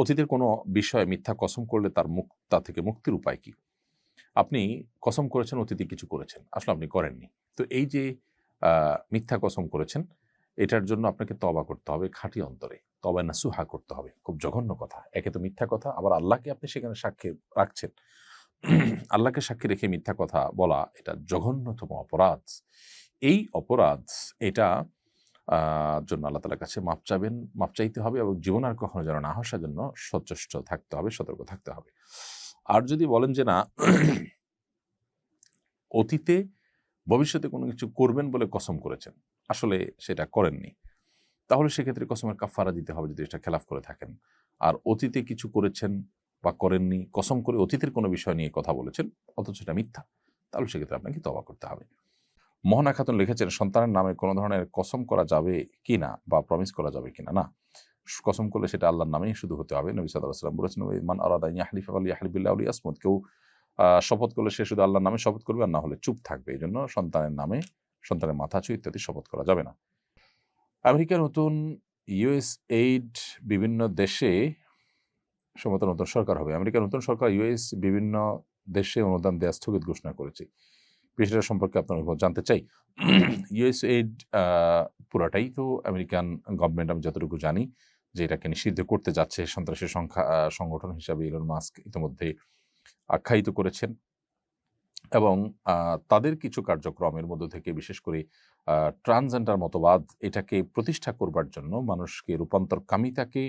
অতীতের কোনো বিষয়ে মিথ্যা কসম করলে তার মুক তা থেকে মুক্তির উপায় কি? আপনি কসম করেছেন, অতীতে কিছু করেছেন, আসলে আপনি করেননি। তো এই যে মিথ্যা কসম করেছেন, এটার জন্য আপনাকে তবা করতে হবে খাঁটি অন্তরে। তবা না সুহা করতে হবে, খুব জঘন্য কথা। একে তো মিথ্যা কথা, আবার আল্লাহকে আপনি সেখানে সাক্ষী রাখছেন। আল্লাহকে সাক্ষী রেখে মিথ্যা কথা বলা, এটা জঘন্যতম অপরাধ। এই অপরাধ, এটা জন্য আল্লাহ তালার কাছে মাপ চাবেন, মাপ চাইতে হবে এবং জীবন আর কখনো যেন না হাসার জন্য সচেষ্ট থাকতে হবে, সতর্ক থাকতে হবে। আর যদি বলেন যে না, অতীতে ভবিষ্যতে কোনো কিছু করবেন বলে কসম করেছেন, আসলে সেটা করেননি, তাহলে সেক্ষেত্রে কসমের কাফারা দিতে হবে যদি এটা খেলাফ করে থাকেন। আর অতীতে কিছু করেছেন বা করেননি, কসম করে অতীতের কোনো বিষয় নিয়ে কথা বলেছেন, অথচ সেটা মিথ্যা, তাহলে সেক্ষেত্রে আপনাকে তবা করতে হবে। মোহনা খাতুন লিখেছেন, সন্তানের নামে কোনো ধরনের কসম করা যাবে কি না বা প্রমিস করা যাবে কিনা না? কসম করলে সেটা আল্লাহর নামেই শুধু হতে হবে। নবী সাল্লাম বলেছেন "ওই মান আরাদা ইয়াহলিফ আলী ইয়াহলিবিল্লাহ আলী আসমদ কেউ শপথ করলে সে শুধু আল্লাহর নামে শপথ করবে আর না হলে চুপ থাকবে। এই জন্য সন্তানের নামে সন্তানের মাথা ছুঁ ইত্যাদি শপথ করা যাবে না। আমেরিকার নতুন ইউএস এইড বিভিন্ন দেশে সম্ভবত নতুন সরকার হবে। আমেরিকার নতুন সরকার ইউএস বিভিন্ন দেশে অনুদান দেওয়া স্থগিত ঘোষণা করেছে। বিষয়টা সম্পর্কে আপনার জানতে চাই। ইউএস এইড পুরাটাই তো আমেরিকান গভর্নমেন্ট আমি যতটুকু জানি যে এটাকে নিষিদ্ধ করতে যাচ্ছে। সন্ত্রাসী সংখ্যা সংগঠন হিসাবে ইলন মাস্ক ইতিমধ্যে আখ্যায়িত করেছেন এবং তাদের কিছু কার্যক্রমের মধ্য থেকে বিশেষ করে ট্রান্সজেন্ডার মতবাদ এটাকে প্রতিষ্ঠা করবার জন্য মানুষকে রূপান্তরকামিতাকে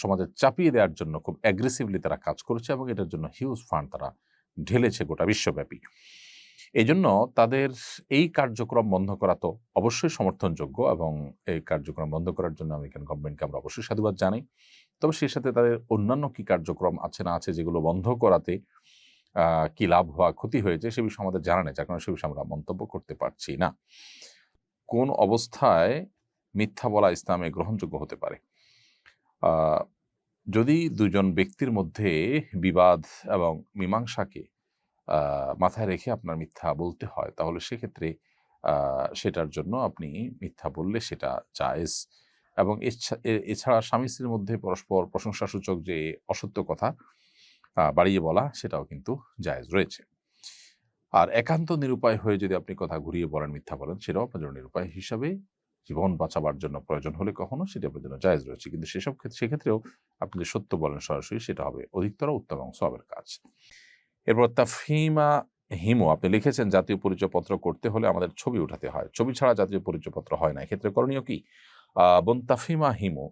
সমাজে চাপিয়ে দেওয়ার জন্য খুব অ্যাগ্রেসিভলি তারা কাজ করেছে এবং এটার জন্য হিউজ ফান্ড তারা ঢেলেছে গোটা বিশ্বব্যাপী। এই জন্য তাদের এই কার্যক্রম বন্ধ করা তো অবশ্যই সমর্থনযোগ্য এবং এই কার্যক্রম বন্ধ করার জন্য আমেরিকান গভর্নমেন্টকে আমরা অবশ্যই সাধুবাদ জানাই। তবে সেই সাথে তাদের অন্যান্য কি কার্যক্রম আছে না আছে যেগুলো বন্ধ করাতে কি লাভ হওয়া ক্ষতি হয়েছে সে বিষয়ে আমাদের জানা নেই, যার কারণে সে বিষয়ে আমরা মন্তব্য করতে পারছি না। কোন অবস্থায় মিথ্যা বলা ইসলামে গ্রহণযোগ্য হতে পারে? যদি দুজন ব্যক্তির মধ্যে বিবাদ এবং মীমাংসাকে মাথায় রেখে আপনার মিথ্যা বলতে হয়। তাহলে সেক্ষেত্রে সেটার জন্য আপনি মিথ্যা বললে সেটা জায়েজ। এবং এছা- এছাড়া স্বামী স্ত্রীর মধ্যে পরস্পর প্রশংসাসূচক যে অসত্য কথা বাড়িয়ে বলা, সেটাও কিন্তু জায়েজ রয়েছে। আর একান্ত নিরুপায় হয়ে যদি আপনি কথা ঘুরিয়ে বলেন, মিথ্যা বলেন, সেটাও আপনার জন্য নিরুপায় হিসাবে জীবন বাঁচাবার জন্য প্রয়োজন হলে কখনো সেটা আপনার জন্য জায়েজ রয়েছে। কিন্তু সেসব ক্ষেত্রে, সেক্ষেত্রেও আপনি সত্য বলেন সরাসরি, সেটা হবে অধিকতর উত্তম এবং সবের কাজ। এরপর তাফহিমা হিমো, আপনি লিখেছেন জাতীয় পরিচয়পত্র করতে হলে আমাদের ছবি উঠাতে হয়। ছবি ছাড়া জাতীয় পরিচয়পত্র হয় না। এক্ষেত্রে করণীয় কি? বোন তাফহিমা হিমো,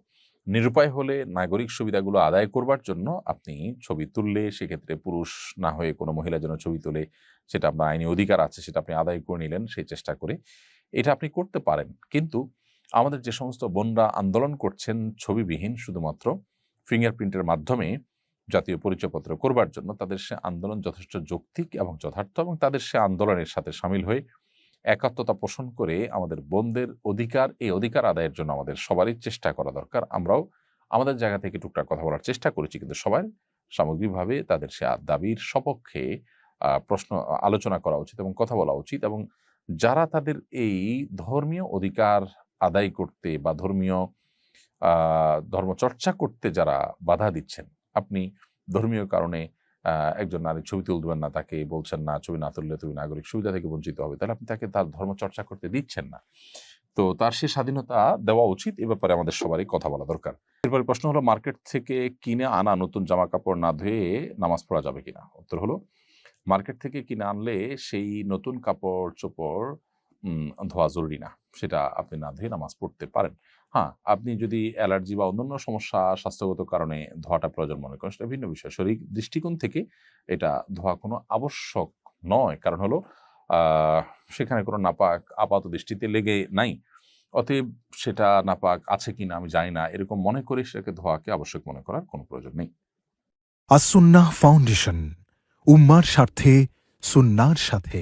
নিরুপায় হলে নাগরিক সুবিধাগুলো আদায় করবার জন্য আপনি ছবি তুললে, সেক্ষেত্রে পুরুষ না হয়ে কোনো মহিলা যেন ছবি তুলে, সেটা আপনার আইনি অধিকার আছে, সেটা আপনি আদায় করে নিলেন, সেই চেষ্টা করে এটা আপনি করতে পারেন। কিন্তু আমাদের যে সমস্ত বোনরা আন্দোলন করছেন, ছবিবিহীন শুধুমাত্র ফিঙ্গারপ্রিন্টের মাধ্যমে জাতীয় পরিচয়পত্র করবার জন্য তাদের সে আন্দোলন যথেষ্ট যৌক্তিক এবং যথার্থ এবং তাদের সে আন্দোলনের সাথে সামিল হয়ে একাত্মতা পোষণ করে আমাদের বোনদের অধিকার, এই অধিকার আদায়ের জন্য আমাদের সবারই চেষ্টা করা দরকার। আমরাও আমাদের জায়গা থেকে টুকটাক কথা বলার চেষ্টা করেছি, কিন্তু সবার সামগ্রিকভাবে তাদের সে দাবির সপক্ষে প্রশ্ন আলোচনা করা উচিত এবং কথা বলা উচিত এবং যারা তাদের এই ধর্মীয় অধিকার আদায় করতে বা ধর্মীয় ধর্মচর্চা করতে যারা বাধা দিচ্ছেন আপনি ধর্মীয় কারণে একজন নারীর ছবি তুলবেন না, তাকে বলছেন না, ছবি না তুললে তুমি নাগরিক সুবিধা থেকে বঞ্চিত হবে। তাহলে আপনি তাকে তার ধর্ম চর্চা করতে দিচ্ছেন না। তো তার সে স্বাধীনতা দেওয়া উচিত, এ ব্যাপারে আমাদের সবারই কথা বলা দরকার। এরপরে প্রশ্ন হলো, মার্কেট থেকে কিনে আনা নতুন জামা কাপড় না ধুয়ে নামাজ পড়া যাবে কিনা? উত্তর হলো, মার্কেট থেকে কিনে আনলে সেই নতুন কাপড় চোপড় ধোয়া জরুরি না। সেটা আপনি না ধুয়ে নামাজ পড়তে পারেন। হ্যাঁ আপনি যদি অ্যালার্জি বা অন্যান্য সমস্যা স্বাস্থ্যগত কারণে ধোয়াটা প্রয়োজন মনে করেন, সেটা ভিন্ন বিষয়। শরীর দৃষ্টিকোণ থেকে এটা ধোয়া কোনো আবশ্যক নয়। কারণ হলো সেখানে কোনো নাপাক, আপাত দৃষ্টিতে লেগে নাই। অতএব সেটা নাপাক আছে কি না আমি জানি না। এরকম মনে করে সেটাকে ধোয়াকে আবশ্যক মনে করার কোনো প্রয়োজন নেই। আসুন্নাহ ফাউন্ডেশন, উম্মার স্বার্থে, সুন্নার সাথে।